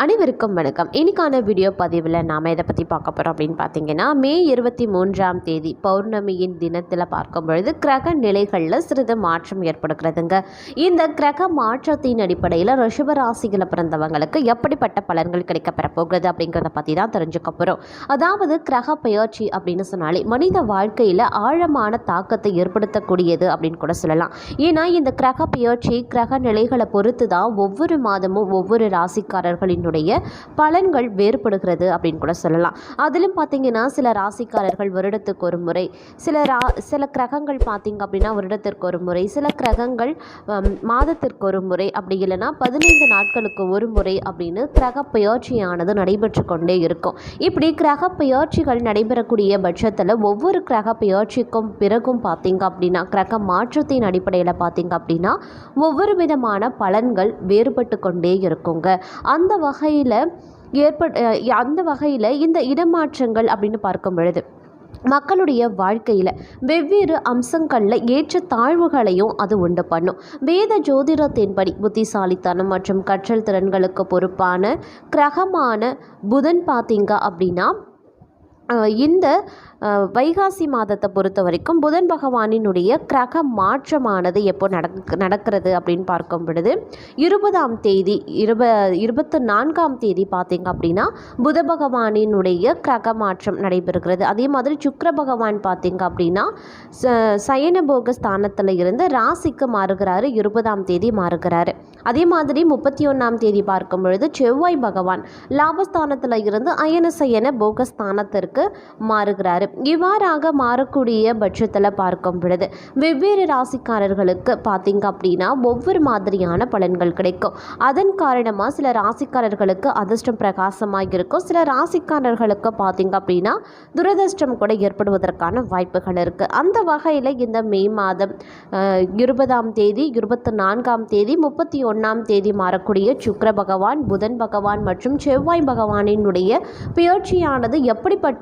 அனைவருக்கும் வணக்கம். இன்றைக்கான வீடியோ பதிவில் நாம் எதை பற்றி பார்க்க போகிறோம் அப்படின்னு பார்த்தீங்கன்னா மே இருபத்தி மூன்றாம் தேதி பௌர்ணமியின் தினத்தில் பார்க்கும் பொழுது கிரக நிலைகளில் சிறிது மாற்றம் ஏற்படுகிறதுங்க. இந்த கிரக மாற்றத்தின் அடிப்படையில் ரிஷப பிறந்தவங்களுக்கு எப்படிப்பட்ட பலன்கள் கிடைக்கப்பெற போகிறது அப்படிங்கிறத பற்றி தான் தெரிஞ்சுக்க போகிறோம் அதாவது கிரக பயிற்சி அப்படின்னு சொன்னாலே மனித வாழ்க்கையில் ஆழமான தாக்கத்தை ஏற்படுத்தக்கூடியது அப்படின்னு கூட சொல்லலாம். ஏன்னா இந்த கிரக பயிற்சி கிரக நிலைகளை பொறுத்து தான் ஒவ்வொரு மாதமும் ஒவ்வொரு ராசிக்காரர்களின் ராசியினுடைய பலன்கள் வேறுபடுகிறது அப்படின்னு கூட சொல்லலாம். அதிலும் பார்த்தீங்கன்னா சில ராசிக்காரர்கள் வருடத்துக்கு ஒரு முறை சில ரா சில கிரகங்கள் பார்த்தீங்க அப்படின்னா வருடத்திற்கு ஒரு முறை சில கிரகங்கள் மாதத்திற்கு ஒரு முறை அப்படி இல்லைன்னா பதினைந்து நாட்களுக்கு ஒரு முறை அப்படின்னு கிரக பயிற்சியானது நடைபெற்று கொண்டே இருக்கும். இப்படி கிரக பயிற்சிகள் நடைபெறக்கூடிய பட்சத்தில் ஒவ்வொரு கிரக பயிற்சிக்கும் பிறகும் பார்த்தீங்க அப்படின்னா கிரக மாற்றத்தின் அடிப்படையில் பார்த்தீங்க அப்படின்னா ஒவ்வொரு விதமான பலன்கள் வேறுபட்டு கொண்டே இருக்குங்க. அந்த வகையில் ஏற்பட் அந்த வகையில் இந்த இடமாற்றங்கள் அப்படின்னு பார்க்கும் பொழுது மக்களுடைய வாழ்க்கையில் வெவ்வேறு அம்சங்களில் ஏற்ற தாழ்வுகளையும் அது உண்டு பண்ணும். வேத ஜோதிடத்தின்படி புத்திசாலித்தனம் மற்றும் கற்றல் திறன்களுக்கு பொறுப்பான கிரகமான புதன் பார்த்தீங்க அப்படின்னா இந்த வைகாசி மாதத்தை பொறுத்த வரைக்கும் புதன் பகவானினுடைய கிரக மாற்றமானது எப்போ நடக் நடக்கிறது அப்படின்னு பார்க்கும் பொழுது இருபதாம் தேதி இருப இருபத்து நான்காம் தேதி பார்த்தீங்க அப்படின்னா புத பகவானினுடைய கிரக மாற்றம் நடைபெறுகிறது. அதே மாதிரி சுக்கர பகவான் பார்த்தீங்க அப்படின்னா ச சயனபோக ஸ்தானத்தில் இருந்து ராசிக்கு மாறுகிறாரு இருபதாம் தேதி மாறுகிறாரு. அதே மாதிரி முப்பத்தி ஒன்றாம் தேதி பார்க்கும் பொழுது செவ்வாய் பகவான் லாபஸ்தானத்தில் இருந்து அயன சயன போகஸ்தானத்திற்கு மாறுகிறாரு. இவ்வாறாக மாறக்கூடிய பட்சத்தில் பார்க்கும் பொழுது வெவ்வேறு ராசிக்காரர்களுக்கு பார்த்தீங்க அப்படின்னா ஒவ்வொரு மாதிரியான பலன்கள் கிடைக்கும். அதன் காரணமாக சில ராசிக்காரர்களுக்கு அதிர்ஷ்டம் பிரகாசமாக இருக்கும் சில ராசிக்காரர்களுக்கு பார்த்தீங்க அப்படின்னா துரதிர்ஷ்டம் கூட ஏற்படுவதற்கான வாய்ப்புகள் இருக்குது அந்த வகையில் இந்த மே மாதம் இருபதாம் தேதி இருபத்தி நான்காம் தேதி முப்பத்தி ஒன்றாம் தேதி மாறக்கூடிய சுக்கர பகவான் புதன் பகவான் மற்றும் செவ்வாய் பகவானினுடைய பெயர்ச்சியானது எப்படிப்பட்ட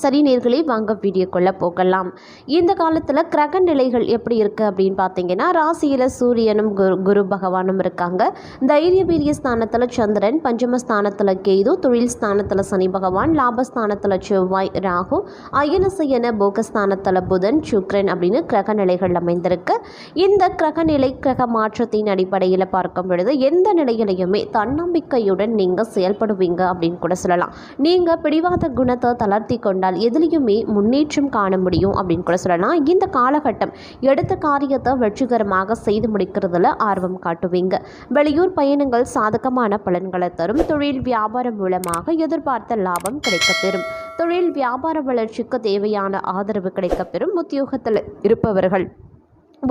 சரி நேர்களே வாங்க வீடியோக்குள்ளே போகலாம். இந்த காலத்தில் கிரக நிலைகள் எப்படி இருக்குது அப்படின்னு பார்த்தீங்கன்னா ராசியில் சூரியனும் குரு குரு பகவானும் இருக்காங்க. தைரிய வீரிய ஸ்தானத்தில் சந்திரன் பஞ்சமஸ்தானத்தில் கேது தொழில் ஸ்தானத்தில் சனி பகவான் லாபஸ்தானத்தில் செவ்வாய் ராகு அயனசயன போகஸ்தானத்தில் புதன் சுக்ரன் அப்படின்னு கிரக நிலைகள் அமைந்திருக்கு. இந்த கிரக நிலை கிரக மாற்றத்தின் அடிப்படையில் பார்க்கும் பொழுது எந்த நிலையிலையுமே தன்னம்பிக்கையுடன் நீங்கள் செயல்படுவீங்க அப்படின்னு கூட சொல்லலாம். நீங்கள் பிடிவாத குணத்தை தளர்த்தி கொண்டு கொண்டால் எதுலேயுமே முன்னேற்றம் காண முடியும் அப்படின்னு கூட சொல்லலாம். இந்த காலகட்டம் எடுத்த காரியத்தை வெற்றிகரமாக செய்து முடிக்கிறதுல ஆர்வம் காட்டுவீங்க. வெளியூர் பயணங்கள் சாதகமான பலன்களை தரும். தொழில் வியாபாரம் மூலமாக எதிர்பார்த்த லாபம் கிடைக்கப்பெறும். தொழில் வியாபார வளர்ச்சிக்கு தேவையான ஆதரவு கிடைக்கப்பெறும். உத்தியோகத்தில் இருப்பவர்கள்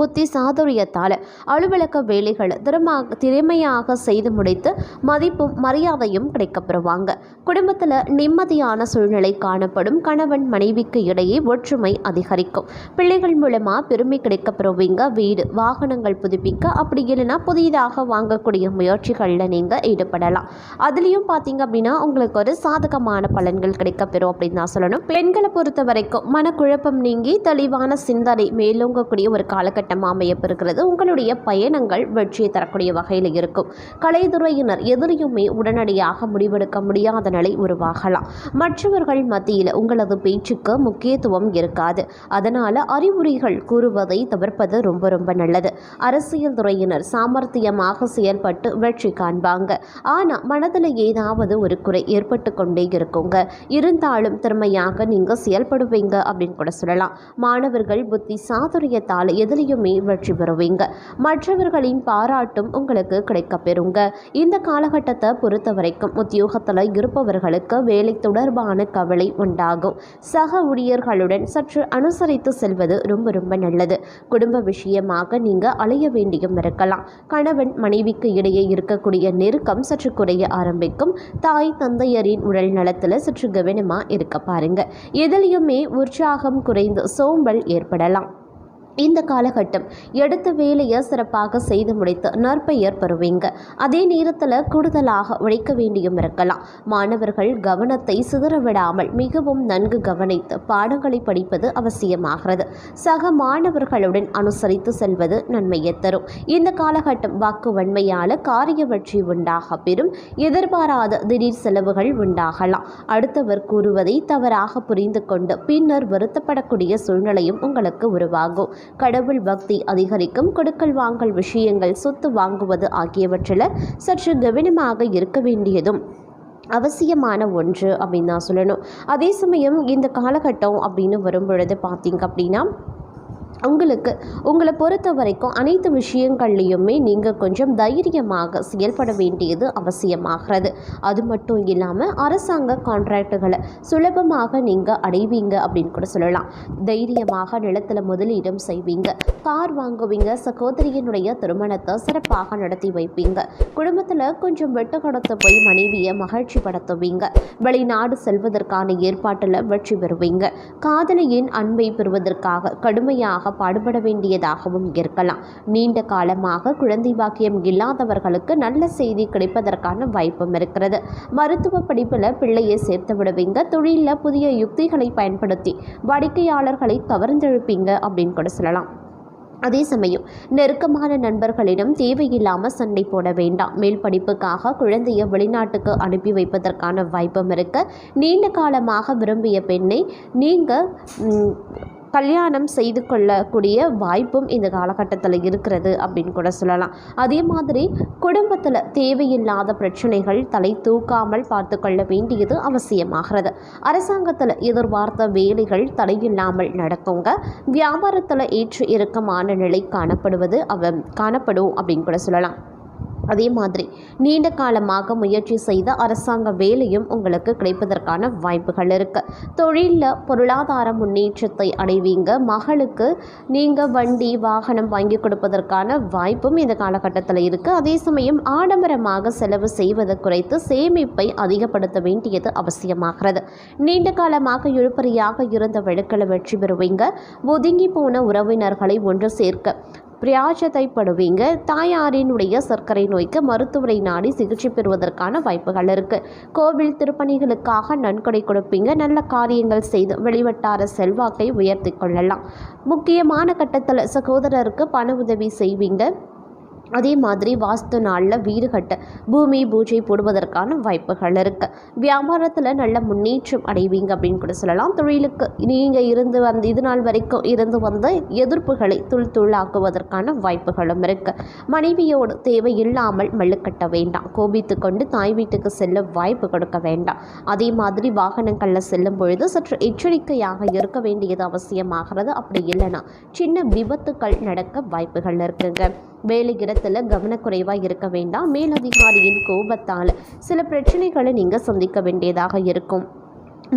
புத்தி சாதுரியத்தால் அலுவலக வேலைகளை திறமாக திறமையாக செய்து முடித்து மதிப்பும் மரியாதையும் கிடைக்கப்பெறுவாங்க. குடும்பத்தில் நிம்மதியான சூழ்நிலை காணப்படும். கணவன் மனைவிக்கு இடையே ஒற்றுமை அதிகரிக்கும். பிள்ளைகள் மூலமாக பெருமை கிடைக்கப்பெறுவீங்க. வீடு வாகனங்கள் புதுப்பிக்க அப்படி இல்லைன்னா புதிதாக வாங்கக்கூடிய முயற்சிகளில் நீங்கள் ஈடுபடலாம். அதுலேயும் பார்த்தீங்க அப்படின்னா உங்களுக்கு ஒரு சாதகமான பலன்கள் கிடைக்கப்பெறும் அப்படின்னு தான் சொல்லணும். பெண்களை பொறுத்த வரைக்கும் மனக்குழப்பம் நீங்கி தெளிவான சிந்தனை மேலோங்கக்கூடிய ஒரு காலகட்டம் அமையப்பெறுகிறது உங்களுடைய பயணங்கள் வெற்றியை தரக்கூடிய வகையில் இருக்கும். கலைத்துறையினர் எதிரையுமே உடனடியாக முடிவெடுக்க முடியாத நிலை உருவாகலாம். மற்றவர்கள் மத்தியில் உங்களது பேச்சுக்கு முக்கியத்துவம் இருக்காது. அதனால் அறிவுரைகள் கூறுவதை தவிர்ப்பது ரொம்ப ரொம்ப நல்லது. அரசியல் துறையினர் சாமர்த்தியமாக செயல்பட்டு வெற்றி காண்பாங்க. ஆனால் மனதில் ஏதாவது ஒரு குறை ஏற்பட்டு கொண்டே இருக்குங்க. இருந்தாலும் திறமையாக நீங்கள் செயல்படுவீங்க அப்படின்னு கூட சொல்லலாம். மாணவர்கள் புத்தி சாதுரியத்தால் எதிலையுமே வெற்றி பெறுவீங்க. மற்றவர்களின் பாராட்டும் உங்களுக்கு கிடைக்கப்பெறுங்க இந்த காலகட்டத்தை பொறுத்த வரைக்கும் உத்தியோகத்தில் இருப்பவர்களுக்கு வேலை தொடர்பான கவலை உண்டாகும். சக ஊழியர்களுடன் சற்று அனுசரித்து செல்வது ரொம்ப ரொம்ப நல்லது. குடும்ப விஷயமாக நீங்கள் அலைய வேண்டியும் இருக்கலாம். கணவன் மனைவிக்கு இடையே இருக்கக்கூடிய நெருக்கம் சற்று குறைய ஆரம்பிக்கும். தாய் தந்தையரின் உடல் நலத்தில் சற்று கவனமாக இருக்க பாருங்க. எதிலையுமே உற்சாகம் குறைந்து சோம்பல் ஏற்படலாம். இந்த காலகட்டம் எடுத்த வேலையை சிறப்பாக செய்து முடித்து நற்பெயர் பெறுவீங்க. அதே நேரத்தில் கூடுதலாக உழைக்க வேண்டியும் இருக்கலாம். மாணவர்கள் கவனத்தை சிதறவிடாமல் மிகவும் நன்கு கவனித்து பாடங்களை படிப்பது அவசியமாகிறது. சக மாணவர்களுடன் அனுசரித்து செல்வது நன்மையை தரும். இந்த காலகட்டம் வாக்கு வன்மையால் காரிய வெற்றி உண்டாக பெறும். எதிர்பாராத திடீர் செலவுகள் உண்டாகலாம். அடுத்தவர் கூறுவதை தவறாக புரிந்து கொண்டு பின்னர் வருத்தப்படக்கூடிய சூழ்நிலையும் உங்களுக்கு உருவாகும். கடவுள் பக்தி அதிகரிக்கும் கொடுக்கல் வாங்கல் விஷயங்கள் சொத்து வாங்குவது ஆகியவற்றில் சற்று கவனமாக இருக்க வேண்டியதும் அவசியமான ஒன்று அப்படின்னு தான் சொல்லணும். அதே சமயம் இந்த காலகட்டம் அப்படின்னு வரும்பொழுது பார்த்தீங்க அப்படின்னா உங்களுக்கு உங்களை பொறுத்த வரைக்கும் அனைத்து விஷயங்கள்லையுமே நீங்கள் கொஞ்சம் தைரியமாக செயல்பட வேண்டியது அவசியமாகிறது. அது மட்டும் இல்லாமல் அரசாங்க கான்ட்ராக்டுகளை சுலபமாக நீங்கள் அடைவீங்க அப்படின்னு கூட சொல்லலாம். தைரியமாக நிலத்தில் முதலீடும் செய்வீங்க. கார் வாங்குவீங்க சகோதரியினுடைய திருமணத்தை சிறப்பாக நடத்தி வைப்பீங்க. குடும்பத்தில் கொஞ்சம் வெட்டு கடத்த போய் மனைவியை மகிழ்ச்சி படுத்துவீங்க. வெளிநாடு செல்வதற்கான ஏற்பாட்டில் வெற்றி பெறுவீங்க. காதலியின் அன்பை பெறுவதற்காக கடுமையாக பாடுபட வேண்டியதாகவும் இருக்கலாம். நீண்ட காலமாக குழந்தை பாக்கியம் இல்லாதவர்களுக்கு நல்ல செய்தி கிடைப்பதற்கான வாய்ப்பும் இருக்கிறது. மருத்துவ படிப்பில் பிள்ளையை சேர்த்து விடுவீங்க தொழிலில் புதிய யுக்திகளை பயன்படுத்தி வாடிக்கையாளர்களை கவர்ந்தெழுப்பீங்க அப்படின்னு கூட சொல்லலாம். அதே சமயம் நெருக்கமான நண்பர்களிடம் தேவையில்லாமல் சண்டை போட வேண்டாம். மேல் படிப்புக்காக குழந்தையை வெளிநாட்டுக்கு அனுப்பி வைப்பதற்கான வாய்ப்பும் இருக்க. நீண்ட காலமாக விரும்பிய பெண்ணை நீங்கள் கல்யாணம் செய்து கொள்ளக்கூடிய வாய்ப்பும் இந்த காலகட்டத்தில் இருக்கிறது அப்படின்னு கூட சொல்லலாம். அதே மாதிரி குடும்பத்தில் தேவையில்லாத பிரச்சனைகள் தலை தூக்காமல் பார்த்து கொள்ள வேண்டியது அவசியமாகிறது. அரசாங்கத்தில் எதிர்பார்த்த வேலைகள் தடையில்லாமல் நடக்குங்க. வியாபாரத்தில் ஏற்று இறக்கமான நிலை காணப்படுவது அவ காணப்படும் அப்படின்னு கூட சொல்லலாம். அதே மாதிரி நீண்ட காலமாக முயற்சி செய்த அரசாங்க வேலையும் உங்களுக்கு கிடைப்பதற்கான வாய்ப்புகள் இருக்குது தொழிலில் பொருளாதார முன்னேற்றத்தை அடைவீங்க. மகளுக்கு நீங்கள் வண்டி வாகனம் வாங்கி கொடுப்பதற்கான வாய்ப்பும் இந்த காலகட்டத்தில் இருக்குது அதே சமயம் ஆடம்பரமாக செலவு செய்வதை குறைத்து சேமிப்பை அதிகப்படுத்த வேண்டியது அவசியமாகிறது. நீண்ட காலமாக இழுப்பறியாக இருந்த வழக்கில் வெற்றி பெறுவீங்க. ஒதுங்கி போன உறவினர்களை ஒன்று சேர்க்க பிரயாஜத்தைப்படுவீங்க. தாயாரினுடைய சர்க்கரை நோய்க்கு மருத்துவரை நாடி சிகிச்சை பெறுவதற்கான வாய்ப்புகள் இருக்குது கோவில் திருப்பணிகளுக்காக நன்கொடை கொடுப்பீங்க. நல்ல காரியங்கள் செய்து வெளிவட்டார செல்வாக்கை உயர்த்தி கொள்ளலாம். முக்கியமான கட்டத்தில் சகோதரருக்கு பண உதவி செய்வீங்க. அதே மாதிரி வாஸ்து நாளில் வீடு கட்ட பூமி பூஜை போடுவதற்கான வாய்ப்புகள் இருக்குது வியாபாரத்தில் நல்ல முன்னேற்றம் அடைவீங்க அப்படின்னு கூட சொல்லலாம். தொழிலுக்கு நீங்கள் இருந்து வந்து இது நாள் வரைக்கும் இருந்து வந்த எதிர்ப்புகளை துள் துள்ளாக்குவதற்கான வாய்ப்புகளும் இருக்குது மனைவியோடு தேவை இல்லாமல் மல்லுக்கட்ட வேண்டாம். கோபித்து கொண்டு தாய் வீட்டுக்கு செல்ல வாய்ப்பு கொடுக்க வேண்டாம். அதே மாதிரி வாகனங்களில் செல்லும் பொழுது சற்று எச்சரிக்கையாக இருக்க வேண்டியது அவசியமாகிறது. அப்படி இல்லைன்னா சின்ன விபத்துக்கள் நடக்க வாய்ப்புகள் இருக்குங்க. வேலை இடத்துல கவனக்குறைவாக இருக்க வேண்டாம். மேலதிகாரியின் கோபத்தால் சில பிரச்சனைகளை நீங்கள் சந்திக்க வேண்டியதாக இருக்கும்.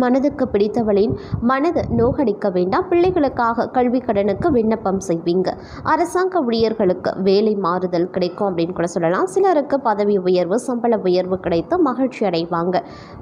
மனதுக்கு பிடித்தவளின் மனது நோகடிக்க வேண்டாம். பிள்ளைகளுக்காக கல்வி கடனுக்கு விண்ணப்பம் செய்வீங்க. அரசாங்க ஊழியர்களுக்கு வேலை மாறுதல் கிடைக்கும் அப்படின்னு கூட சொல்லலாம். சிலருக்கு பதவி உயர்வு சம்பள உயர்வு கிடைத்து மகிழ்ச்சி அடைவாங்க.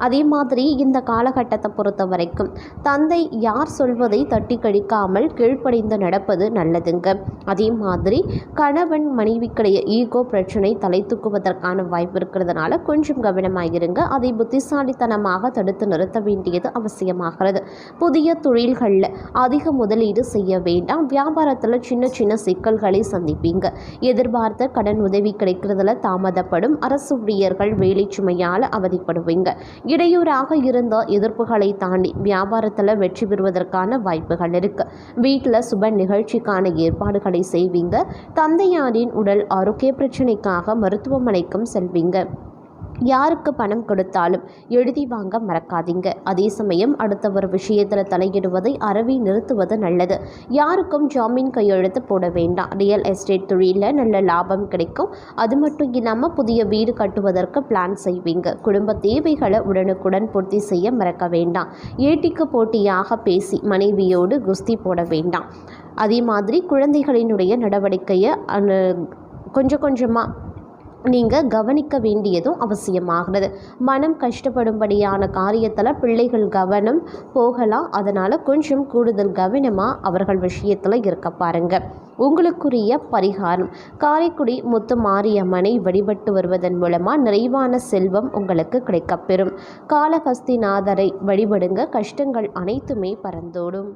அதே மாதிரி இந்த காலகட்டத்தை பொறுத்த வரைக்கும் தந்தை யார் சொல்வதை தட்டி கழிக்காமல் கீழ்ப்படிந்து நடப்பது நல்லதுங்க. அதே மாதிரி கணவன் மனைவிக்கிடையே ஈகோ பிரச்சனை தலை தூக்குவதற்கான வாய்ப்பு இருக்கிறதுனால கொஞ்சம் கவனமாக இருங்க அதை புத்திசாலித்தனமாக தடுத்து நிறுத்த வேண்டியது வேண்டியது அவசியமாகிறது. புதிய தொழில்களில் அதிக முதலீடு செய்ய வேண்டாம். வியாபாரத்தில் சின்ன சின்ன சிக்கல்களை சந்திப்பீங்க. எதிர்பார்த்த கடன் உதவி கிடைக்கிறதுல தாமதப்படும். அரசு ஊழியர்கள் வேலை சுமையால் அவதிப்படுவீங்க. இடையூறாக இருந்த எதிர்ப்புகளை தாண்டி வியாபாரத்தில் வெற்றி பெறுவதற்கான வாய்ப்புகள் இருக்கு. வீட்டில் சுப நிகழ்ச்சிக்கான ஏற்பாடுகளை செய்வீங்க. தந்தையாரின் உடல் ஆரோக்கிய பிரச்சனைக்காக மருத்துவமனைக்கும் செல்வீங்க. யாருக்கு பணம் கொடுத்தாலும் எழுதி வாங்க மறக்காதீங்க. அதே சமயம் அடுத்த ஒரு விஷயத்தில் தலையிடுவதை அறவே நிறுத்துவது நல்லது. யாருக்கும் ஜாமீன் கையெழுத்து போட வேண்டாம். ரியல் எஸ்டேட் தொழிலில் நல்ல லாபம் கிடைக்கும். அது மட்டும் இல்லாமல் புதிய வீடு கட்டுவதற்கு பிளான் செய்வீங்க. குடும்ப தேவைகளை உடனுக்குடன் பூர்த்தி செய்ய மறக்க வேண்டாம். ஏட்டிக்கு போட்டியாக பேசி மனைவியோடு குஸ்தி போட வேண்டாம். அதே மாதிரி குழந்தைகளினுடைய நடவடிக்கையை கொஞ்சம் கொஞ்சமாக நீங்கள் கவனிக்க வேண்டியதும் அவசியமாகிறது. மனம் கஷ்டப்படும்படியான காரியத்தில் பிள்ளைகள் கவனம் போகலாம். அதனால் கொஞ்சம் கூடுதல் கவனமாக அவர்கள் விஷயத்தில் இருக்க பாருங்கள் உங்களுக்குரிய பரிகாரம். காரைக்குடி முத்து மாரியம்மனை வழிபட்டு வருவதன் மூலமாக நிறைவான செல்வம் உங்களுக்கு கிடைக்கப்பெறும். காளஹஸ்திநாதரை வழிபடுங்க. கஷ்டங்கள் அனைத்துமே பறந்தோடும்.